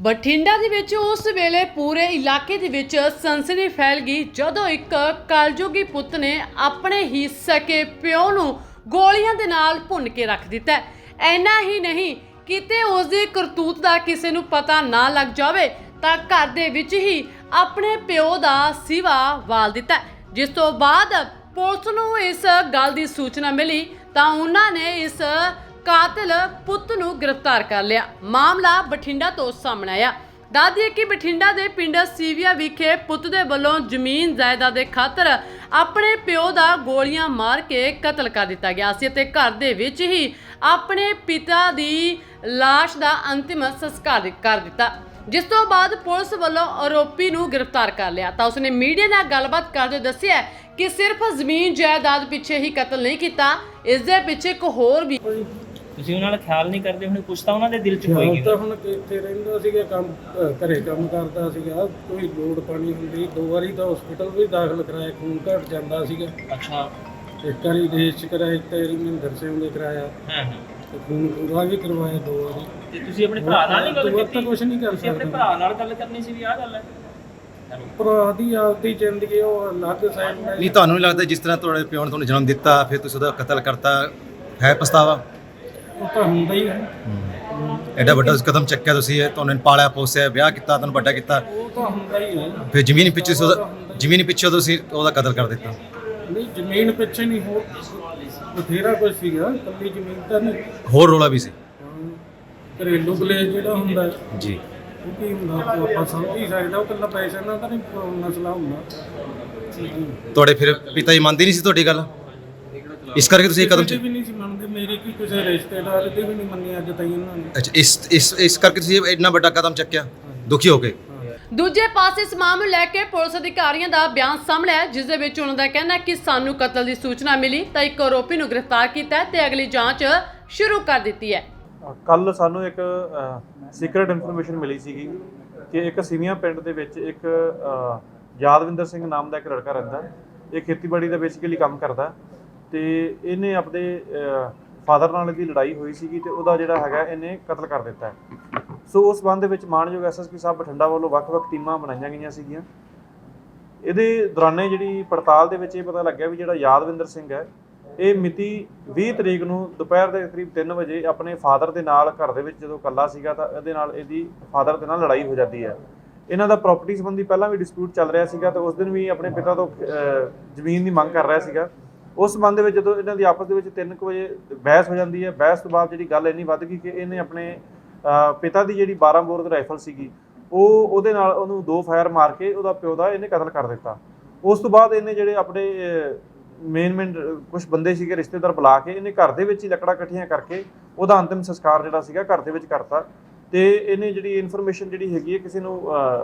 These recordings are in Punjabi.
ਬਠਿੰਡਾ ਦੇ ਵਿੱਚ ਉਸ ਵੇਲੇ ਪੂਰੇ ਇਲਾਕੇ ਦੇ ਵਿੱਚ ਸਨਸਨੀ ਫੈਲ ਗਈ ਜਦੋਂ ਇੱਕ ਕਾਲਜੋਗੀ ਪੁੱਤ ਨੇ ਆਪਣੇ ਹੀ ਸਕੇ ਪਿਓ ਨੂੰ ਗੋਲੀਆਂ ਦੇ ਨਾਲ ਭੁੰਨ ਕੇ ਰੱਖ ਦਿੱਤਾ ਹੈ। ਇੰਨਾ ਹੀ ਨਹੀਂ, ਕਿਤੇ ਉਸ ਦੀ ਕਰਤੂਤ ਦਾ ਕਿਸੇ ਨੂੰ ਪਤਾ ਨਾ ਲੱਗ ਜਾਵੇ ਤਾਂ ਘਰ ਦੇ ਵਿੱਚ ਹੀ ਆਪਣੇ ਪਿਓ ਦਾ ਸਿਵਾ ਵਾਲ ਦਿੱਤਾ ਜਿਸ ਤੋਂ ਬਾਅਦ ਪੁਲਿਸ ਨੂੰ ਇਸ ਗੱਲ ਦੀ ਸੂਚਨਾ ਮਿਲੀ ਤਾਂ ਉਹਨਾਂ ਨੇ ਇਸ ਕਾਤਲ ਪੁੱਤ ਨੂੰ ਗ੍ਰਿਫਤਾਰ ਕਰ ਲਿਆ। ਮਾਮਲਾ ਬਠਿੰਡਾ ਤੋਂ ਸਾਹਮਣੇ ਆਇਆ। ਦੱਸਦੀਏ ਕਿ ਬਠਿੰਡਾ ਦੇ ਪਿੰਡ ਸੀਵੀਆ ਵਿਖੇ ਪੁੱਤ ਦੇ ਵੱਲੋਂ ਜ਼ਮੀਨ ਜਾਇਦਾਦ ਦੇ ਖਾਤਰ ਆਪਣੇ ਪਿਓ ਦਾ ਗੋਲੀਆਂ ਮਾਰ ਕੇ ਕਤਲ ਕਰ ਦਿੱਤਾ ਗਿਆ ਸੀ ਅਤੇ ਘਰ ਦੇ ਵਿੱਚ ਹੀ ਆਪਣੇ ਪਿਤਾ ਦੀ ਲਾਸ਼ ਦਾ ਅੰਤਿਮ ਸੰਸਕਾਰ ਕਰ ਦਿੱਤਾ। ਜਿਸ ਤੋਂ ਬਾਅਦ ਪੁਲਿਸ ਵੱਲੋਂ ਆਰੋਪੀ ਨੂੰ ਗ੍ਰਿਫਤਾਰ ਕਰ ਲਿਆ। ਤਾਂ ਉਸਨੇ ਮੀਡੀਆ ਨਾਲ ਗੱਲਬਾਤ ਕਰਦੇ ਦੱਸਿਆ ਕਿ ਸਿਰਫ ਜ਼ਮੀਨ ਜਾਇਦਾਦ ਪਿੱਛੇ ਹੀ ਕਤਲ ਨਹੀਂ ਕੀਤਾ, ਇਸ ਦੇ ਪਿੱਛੇ ਇੱਕ ਹੋਰ ਵੀ ਤੁਸੀਂ ਉਹਨਾਂ ਦਾ ਖਿਆਲ ਨਹੀਂ ਕਰਦੇ ਹੁਣ ਕੁਛ ਤਾਂ ਉਹਨਾਂ ਦੇ ਦਿਲ 'ਚ ਹੋਏਗੀ ਤਾਂ ਹੁਣ ਇੱਥੇ ਰਹਿੰਦਾ ਸੀਗਾ ਕੰਮ ਅਹ ਘਰੇ ਕੰਮ ਕਰਦਾ ਸੀਗਾ ਕੋਈ ਲੋੜ ਪਾਣੀ ਹੁੰਦੀ ਦੋ ਵਾਰੀ ਤਾਂ ਹਸਪੀਟਲ ਵੀ ਦਾਖਲ ਕਰਾਇਆ ਖੂਨ ਘਟ ਜਾਂਦਾ ਸੀਗਾ। ਅੱਛਾ। ਇੱਕ ਵਾਰੀ ਦੇਸ਼ ਚ ਕਰਾਇਆ ਇੱਕ ਵਾਰੀ ਮਹਿੰਦਰ ਸਿੰਘ ਨੇ ਕਰਾਇਆ। ਹਾਂ ਹਾਂ। ਤੇ ਖੂਨ ਪੂਰਾ ਵੀ ਕਰਵਾਇਆ ਦੋ ਵਾਰੀ। ਤੇ ਤੁਸੀਂ ਆਪਣੇ ਭਰਾ ਨਾਲ ਨਹੀਂ ਗੱਲ ਕੀਤੀ? ਕੁਛ ਨਹੀਂ ਕਰ ਤੁਸੀਂ ਆਪਣੇ ਸਕਦਾ। ਭਰਾ ਨਾਲ ਗੱਲ ਕਰਨੀ ਸੀ ਵੀ ਆਹ ਗੱਲ ਹੈ? ਭਰਾ ਦੀ ਆਪਦੀ ਜ਼ਿੰਦਗੀ ਉਹ ਅਲੱਗ ਸਾਈਡ ਨਹੀਂ ਤੁਹਾਨੂੰ ਨਹੀਂ ਲੱਗਦਾ ਜਿਸ ਤਰ੍ਹਾਂ ਤੁਹਾਡੇ ਪਿਓ ਨੇ ਤੁਹਾਨੂੰ ਜਨਮ ਦਿੱਤਾ ਫਿਰ ਤੁਸੀਂ ਉਹਦਾ ਕਤਲ ਕਰਤਾ? ਹੈ ਪਛਤਾਵਾ? ਉਹ ਤਾਂ ਹੁੰਦਾ ਹੀ ਹੈ। ਐਡਾ ਵੱਡਾ ਕਦਮ ਚੱਕਿਆ ਤੁਸੀਂ ਇਹ ਤੁਹਾਨੂੰ ਪਾਲਿਆ ਪੋਸਿਆ ਵਿਆਹ ਕੀਤਾ ਤੁਹਾਨੂੰ ਵੱਡਾ ਕੀਤਾ। ਉਹ ਤਾਂ ਹੁੰਦਾ ਹੀ ਹੈ। ਫਿਰ ਜ਼ਮੀਨ ਪਿੱਛੇ ਸੀ ਉਹਦਾ ਜ਼ਮੀਨ ਪਿੱਛੇ ਤੁਸੀਂ ਉਹਦਾ ਕਤਲ ਕਰ ਦਿੱਤਾ। ਨਹੀਂ ਜ਼ਮੀਨ ਪਿੱਛੇ ਨਹੀਂ ਹੋ ਬਥੇਰਾ ਕੁਝ ਸੀਗਾ। ਕੱਲੀ ਜ਼ਮੀਨ ਤਾਂ ਨਹੀਂ। ਹੋਰ ਰੋਲਾ ਵੀ ਸੀ। ਘਰੇਲੂ ਕਲੇਸ਼ ਜਿਹੜਾ ਹੁੰਦਾ ਹੈ, ਜੀ। ਉਹ ਕੀ ਹੁੰਦਾ ਉਹ ਆਪਾਂ ਸਮਝ ਹੀ ਸਕਦਾ ਉਹ ਕੱਲਾ ਪੈਸੇ ਨਾਲ ਤਾਂ ਨਹੀਂ ਮਸਲਾ ਹੁੰਦਾ। ਤੁਹਾਡੇ ਫਿਰ ਪਿਤਾ ਜੀ ਮੰਨਦੇ ਨਹੀਂ ਸੀ ਤੁਹਾਡੀ ਗੱਲ? ਇਸ ਕਰਕੇ ਤੁਸੀਂ ਇਹ ਕਦਮ ਚ ਵੀ ਨਹੀਂ ਸੀ ਮੰਨਦੇ ਮੇਰੇ ਕੀ ਕਿਸੇ ਰਿਸ਼ਤੇਦਾਰ ਦੇ ਵੀ ਨਹੀਂ ਮੰਨੀ ਅੱਜ ਤਾਈਂ ਇਹਨਾਂ ਨੇ। ਅੱਛਾ ਇਸ ਇਸ ਇਸ ਕਰਕੇ ਤੁਸੀਂ ਇੰਨਾ ਵੱਡਾ ਕਦਮ ਚੱਕਿਆ? ਦੁਖੀ ਹੋ ਗਏ? ਦੂਜੇ ਪਾਸੇ ਇਸ ਮਾਮਲੇ ਨੂੰ ਲੈ ਕੇ ਪੁਲਿਸ ਅਧਿਕਾਰੀਆਂ ਦਾ ਬਿਆਨ ਸਾਹਮਣੇ ਆਇਆ ਜਿਸ ਦੇ ਵਿੱਚ ਉਹਨਾਂ ਦਾ ਕਹਿਣਾ ਹੈ ਕਿ ਸਾਨੂੰ ਕਤਲ ਦੀ ਸੂਚਨਾ ਮਿਲੀ ਤਾਂ ਇੱਕ ਆਰੋਪੀ ਨੂੰ ਗ੍ਰਿਫਤਾਰ ਕੀਤਾ ਹੈ ਤੇ ਅਗਲੀ ਜਾਂਚ ਸ਼ੁਰੂ ਕਰ ਦਿੱਤੀ ਹੈ। ਕੱਲ ਸਾਨੂੰ ਇੱਕ ਸੀਕ੍ਰੀਟ ਇਨਫੋਰਮੇਸ਼ਨ ਮਿਲੀ ਸੀਗੀ ਕਿ ਇੱਕ ਸਿਵੀਆਂ ਪਿੰਡ ਦੇ ਵਿੱਚ ਇੱਕ ਯਾਦਵਿੰਦਰ ਸਿੰਘ ਨਾਮ ਦਾ ਇੱਕ ਲੜਕਾ ਰਹਿੰਦਾ। ਇਹ ਖੇਤੀਬਾੜੀ ਦਾ ਬੇਸਿਕਲੀ ਕੰਮ ਕਰਦਾ। ਤੇ ਇਹਨੇ ਆਪਣੇ ਫਾਦਰ ਨਾਲ ਇਹਦੀ ਲੜਾਈ ਹੋਈ ਸੀਗੀ ਤੇ ਉਹਦਾ ਜਿਹੜਾ ਹੈਗਾ ਇਹਨੇ ਕਤਲ ਕਰ ਦਿੱਤਾ ਸੋ ਉਸ ਸੰਬੰਧ ਦੇ ਵਿੱਚ ਮਾਨਯੋਗ ਐਸਐਸਪੀ ਸਾਹਿਬ ਬਠਿੰਡਾ ਵੱਲੋਂ ਵੱਖ-ਵੱਖ ਟੀਮਾਂ ਬਣਾਈਆਂ ਗਈਆਂ ਸੀਗੀਆਂ। ਇਹਦੇ ਦੌਰਾਨੇ ਜਿਹੜੀ ਪੜਤਾਲ ਦੇ ਵਿੱਚ ਇਹ ਪਤਾ ਲੱਗਿਆ ਵੀ ਜਿਹੜਾ ਯਾਦਵਿੰਦਰ ਸਿੰਘ ਹੈ, ਇਹ ਮਿਤੀ 20 ਤਰੀਕ ਨੂੰ ਦੁਪਹਿਰ ਦੇ ਕਰੀਬ 3 ਵਜੇ ਆਪਣੇ ਫਾਦਰ ਦੇ ਨਾਲ ਘਰ ਦੇ ਵਿੱਚ ਜਦੋਂ ਇਕੱਲਾ ਸੀਗਾ ਤਾਂ ਇਹਦੇ ਨਾਲ ਇਹਦੀ ਫਾਦਰ ਦੇ ਨਾਲ ਲੜਾਈ ਹੋ ਜਾਂਦੀ ਹੈ। ਇਹਨਾਂ ਦਾ ਪ੍ਰਾਪਰਟੀ ਸੰਬੰਧੀ ਪਹਿਲਾਂ ਵੀ ਡਿਸਪਿਊਟ ਚੱਲ ਰਿਹਾ ਸੀਗਾ ਤਾਂ ਉਸ ਦਿਨ ਵੀ ਆਪਣੇ ਪਿਤਾ ਤੋਂ ਜ਼ਮੀਨ ਦੀ ਮੰਗ ਕਰ ਰਿਹਾ ਸੀਗਾ। ਉਸ ਸੰਬੰਧ ਦੇ ਵਿੱਚ ਜਦੋਂ ਇਹਨਾਂ ਦੀ ਆਪਸ ਦੇ ਵਿੱਚ 3 ਵਜੇ ਬਹਿਸ ਹੋ ਜਾਂਦੀ ਹੈ, ਬਹਿਸ ਤੋਂ ਬਾਅਦ ਜਿਹੜੀ ਗੱਲ ਇੰਨੀ ਵੱਧ ਗਈ ਕਿ ਇਹਨੇ ਆਪਣੇ ਪਿਤਾ ਦੀ ਜਿਹੜੀ 12 ਬੋਰ ਦੀ ਰਾਈਫਲ ਸੀਗੀ, ਉਹ ਉਹਦੇ ਨਾਲ ਉਹਨੂੰ ਦੋ ਫਾਇਰ ਮਾਰ ਕੇ ਉਹਦਾ ਪਿਓ ਦਾ ਇਹਨੇ ਕਤਲ ਕਰ ਦਿੱਤਾ। ਉਸ ਤੋਂ ਬਾਅਦ ਇਹਨੇ ਜਿਹੜੇ ਆਪਣੇ ਮੇਨ ਮੇਨ ਕੁਝ ਬੰਦੇ ਸੀਗੇ ਰਿਸ਼ਤੇਦਾਰ ਬੁਲਾ ਕੇ ਇਹਨੇ ਘਰ ਦੇ ਵਿੱਚ ਹੀ ਲੱਕੜਾਂ ਇਕੱਠੀਆਂ ਕਰਕੇ ਉਹਦਾ ਅੰਤਿਮ ਸੰਸਕਾਰ ਜਿਹੜਾ ਸੀਗਾ ਘਰ ਦੇ ਵਿੱਚ ਕਰਤਾ। ਤੇ ਇਹਨੇ ਜਿਹੜੀ ਇਨਫੋਰਮੇਸ਼ਨ ਜਿਹੜੀ ਹੈਗੀ ਹੈ ਕਿਸੇ ਨੂੰ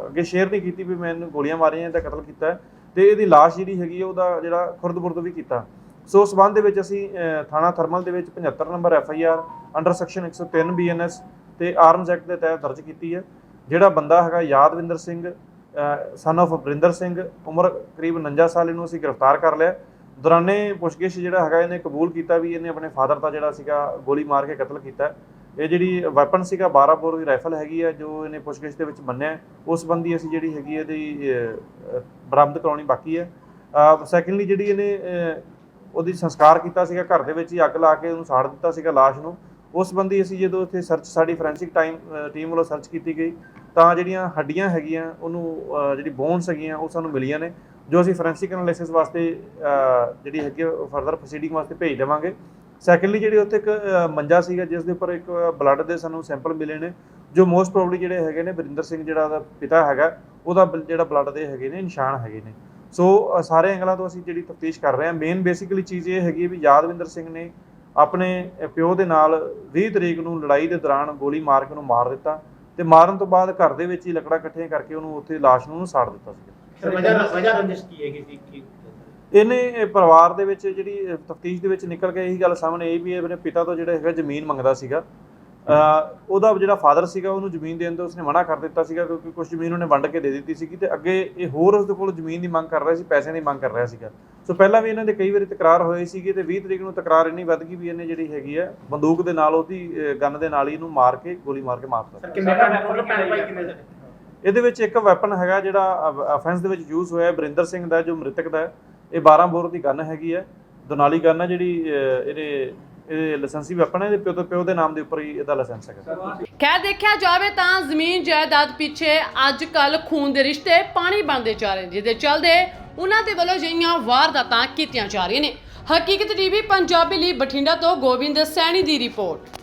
ਅੱਗੇ ਸ਼ੇਅਰ ਨਹੀਂ ਕੀਤੀ ਵੀ ਮੈਂ ਇਹਨੂੰ ਗੋਲੀਆਂ ਮਾਰੀਆਂ ਇਹਦਾ ਕਤਲ ਕੀਤਾ। ਹੈ ਤੇ ਇਹਦੀ ਲਾਸ਼ ਜਿਹੜੀ ਹੈਗੀ ਹੈ ਉਹਦਾ ਜਿਹੜਾ ਖੁਰਦ-ਬੁਰਦ ਵੀ ਕੀਤਾ। ਸੋ ਉਸ ਸੰਬੰਧ ਦੇ ਵਿੱਚ ਅਸੀਂ ਥਾਣਾ ਥਰਮਲ ਦੇ ਵਿੱਚ 75 number F I R under section 103 B N S ਤੇ ਆਰਮਜ਼ ਐਕਟ ਦੇ ਤਹਿਤ ਦਰਜ ਕੀਤੀ ਹੈ। ਜਿਹੜਾ ਬੰਦਾ ਹੈਗਾ ਯਾਦਵਿੰਦਰ ਸਿੰਘ ਸਨ of ਬਰਿੰਦਰ ਸਿੰਘ, ਉਮਰ ਕਰੀਬ 49 ਸਾਲ, ਇਹਨੂੰ ਅਸੀਂ ਗ੍ਰਿਫਤਾਰ ਕਰ ਲਿਆ। ਦੌਰਾਨੇ ਪੁੱਛਗਿੱਛ ਜਿਹੜਾ ਹੈਗਾ, ਇਹਨੇ ਕਬੂਲ ਕੀਤਾ ਵੀ ਇਹਨੇ ਆਪਣੇ ਫਾਦਰ ਦਾ ਜਿਹੜਾ ਸੀਗਾ, ਗੋਲੀ ਮਾਰ ਕੇ ਕਤਲ ਕੀਤਾ। ਇਹ ਜਿਹੜੀ ਵੈਪਨ ਸੀਗਾ 12 ਬੋਰ ਦੀ ਰਾਈਫਲ ਹੈਗੀ ਹੈ ਜੋ ਇਹਨੇ ਪੁੱਛਗਿੱਛ ਦੇ ਵਿੱਚ ਮੰਨਿਆ। ਉਸ ਸੰਬੰਧੀ ਅਸੀਂ ਜਿਹੜੀ ਹੈਗੀ ਇਹਦੀ ਬਰਾਮਦ ਕਰਾਉਣੀ ਬਾਕੀ ਹੈ। ਸੈਕੰਡਲੀ ਜਿਹੜੀ ਇਹਨੇ ਉਹਦੀ ਸੰਸਕਾਰ ਕੀਤਾ ਸੀਗਾ, ਘਰ ਦੇ ਵਿੱਚ ਹੀ ਅੱਗ ਲਾ ਕੇ ਉਹਨੂੰ ਸਾੜ ਦਿੱਤਾ ਸੀਗਾ ਲਾਸ਼ ਨੂੰ। ਉਸ ਸੰਬੰਧੀ ਅਸੀਂ ਜਦੋਂ ਉੱਥੇ ਸਰਚ ਸਾਡੀ ਫੋਰੈਂਸਿਕ ਟਾਈਮ ਟੀਮ ਵੱਲੋਂ ਸਰਚ ਕੀਤੀ ਗਈ, ਤਾਂ ਜਿਹੜੀਆਂ ਹੱਡੀਆਂ ਹੈਗੀਆਂ, ਉਹਨੂੰ ਜਿਹੜੀ ਬੋਨਸ ਹੈਗੀਆਂ, ਉਹ ਸਾਨੂੰ ਮਿਲੀਆਂ ਨੇ, ਜੋ ਅਸੀਂ ਫੋਰੈਂਸਿਕ ਐਨਾਲਿਸਿਸ ਵਾਸਤੇ ਜਿਹੜੀ ਹੈਗੀ ਫਰਦਰ ਪ੍ਰੋਸੀਡਿੰਗ ਵਾਸਤੇ ਭੇਜ ਦੇਵਾਂਗੇ। ਸੈਕੰਡਲੀ ਜਿਹੜੇ ਉੱਥੇ ਇੱਕ ਮੰਜਾ ਸੀਗਾ, ਜਿਸ ਦੇ ਉੱਪਰ ਇੱਕ ਬਲੱਡ ਦੇ ਸਾਨੂੰ ਸੈਂਪਲ ਮਿਲੇ ਨੇ, ਜੋ ਮੋਸਟ ਪ੍ਰੋਬਬਲੀ ਜਿਹੜੇ ਹੈਗੇ ਨੇ, ਵਰਿੰਦਰ ਸਿੰਘ ਜਿਹੜਾ ਉਹਦਾ ਪਿਤਾ ਹੈਗਾ, ਉਹਦਾ ਬਲ- ਜਿਹੜਾ ਬਲੱਡ ਦੇ ਹੈਗੇ ਨੇ, ਨਿਸ਼ਾਨ ਹੈਗੇ ਨੇ। ਸੋ ਸਾਰੇ ਐਂਗਲਾਂ ਤੋਂ ਅਸੀਂ ਜਿਹੜੀ ਤਫਤੀਸ਼ ਕਰ ਰਹੇ ਹਾਂ ਮੇਨ ਬੇਸਿਕਲੀ ਚੀਜ਼ ਇਹ ਹੈਗੀ ਵੀ ਯਾਦਵਿੰਦਰ ਸਿੰਘ ਨੇ ਆਪਣੇ ਪਿਓ ਦੇ ਨਾਲ 20 ਤਰੀਕ ਨੂੰ ਲੜਾਈ ਦੇ ਦੌਰਾਨ ਗੋਲੀ ਮਾਰ ਕੇ ਉਹਨੂੰ ਮਾਰ ਦਿੱਤਾ ਤੇ ਮਾਰਨ ਤੋਂ ਬਾਅਦ ਘਰ ਦੇ ਵਿੱਚ ਹੀ ਲੱਕੜਾਂ ਇਕੱਠੀਆਂ ਕਰਕੇ ਉਹਨੂੰ ਉੱਥੇ ਲਾਸ਼ ਨੂੰ ਸਾੜ ਦਿੱਤਾ ਸੀ ਵਜ੍ਹਾ ਵਜ੍ਹਾ ਰੰਜਿਸ਼ ਕੀ ਹੈਗੀ ਸੀ ਕੀ ਇਹਨੇ ਇਹ ਪਰਿਵਾਰ ਦੇ ਵਿੱਚ ਜਿਹੜੀ ਤਫਤੀਸ਼ ਦੇ ਵਿੱਚ ਨਿਕਲ ਕੇ ਇਹੀ ਗੱਲ ਸਾਹਮਣੇ ਆਈ ਵੀ ਇਹ ਆਪਣੇ ਪਿਤਾ ਤੋਂ ਜਿਹੜਾ ਹੈਗਾ ਜ਼ਮੀਨ ਮੰਗਦਾ ਸੀਗਾ। ਉਹਦਾ ਜਿਹੜਾ ਫਾਦਰ ਸੀਗਾ ਉਹਨੂੰ ਜ਼ਮੀਨ ਦੇਣ ਤੋਂ ਉਸਨੇ ਮਨਾ ਕਰ ਦਿੱਤਾ ਸੀਗਾ ਕਿਉਂਕਿ ਕੁਝ ਜ਼ਮੀਨ ਉਹਨੇ ਵੰਡ ਕੇ ਦੇ ਦਿੱਤੀ ਸੀਗੀ ਤੇ ਅੱਗੇ ਇਹ ਹੋਰ ਉਸਦੇ ਕੋਲ ਜ਼ਮੀਨ ਦੀ ਮੰਗ ਕਰ ਰਿਹਾ ਸੀ ਪੈਸੇ ਦੀ ਮੰਗ ਕਰ ਰਿਹਾ ਸੀਗਾ। ਸੋ ਪਹਿਲਾਂ ਵੀ ਇਹਨਾਂ ਦੇ ਕਈ ਵਾਰੀ ਤਕਰਾਰ ਹੋਏ ਸੀਗੇ ਤੇ 20 ਤਰੀਕ ਨੂੰ ਤਕਰਾਰ ਇੰਨੀ ਵੱਧ ਗਈ ਵੀ ਇਹਨੇ ਜਿਹੜੀ ਹੈਗੀ ਹੈ ਬੰਦੂਕ ਦੇ ਨਾਲ ਉਹਦੀ ਗਨ ਦੇ ਨਾਲ ਹੀ ਇਹਨੂੰ ਮਾਰ ਕੇ ਗੋਲੀ ਮਾਰ ਕੇ ਮਾਰਤਾ ਇਹਦੇ ਵਿੱਚ ਇੱਕ ਵੈਪਨ ਹੈਗਾ ਜਿਹੜਾ ਅਫੈਂਸ ਦੇ ਵਿੱਚ ਯੂਜ਼ ਹੋਇਆ ਹੈ, ਬਰਿੰਦਰ ਸਿੰਘ ਦਾ ਜੋ ਮ੍ਰਿਤਕ ਦਾ। ਇਹ 12 ਬੋਰ ਦੀ ਗਨ ਹੈਗੀ ਹੈ ਦੁਨਾਲੀ ਗਨ ਹੈ ਜਿਹੜੀ ਇਹਦੇ ਇਹ ਲਾਇਸੈਂਸੀ ਵੈਪਨ ਹੈ ਇਹਦੇ ਪਿਓ ਤੋਂ ਪਿਓ ਦੇ ਨਾਮ ਦੇ ਉੱਪਰ ਹੀ ਇਹਦਾ ਲਾਇਸੈਂਸ ਹੈਗਾ। ਖੈਰ, ਦੇਖਿਆ ਜਾਵੇ ਤਾਂ ਜ਼ਮੀਨ ਜਾਇਦਾਦ ਪਿੱਛੇ ਅੱਜ ਕੱਲ ਖੂਨ ਦੇ ਰਿਸ਼ਤੇ ਪਾਣੀ ਬਣਦੇ ਜਾ ਰਹੇ ਨੇ, ਜਿਹਦੇ ਚੱਲਦੇ ਉਹਨਾਂ ਦੇ ਵੱਲੋਂ ਜਿਹੀਆਂ ਵਾਰਦਾਤਾਂ ਕੀਤੀਆਂ ਜਾ ਰਹੀਆਂ ਨੇ। ਹਕੀਕਤ ਟੀਵੀ, ਪੰਜਾਬੀ ਲਈ ਬਠਿੰਡਾ ਤੋਂ ਗੋਬਿੰਦ ਸੈਣੀ ਦੀ ਰਿਪੋਰਟ।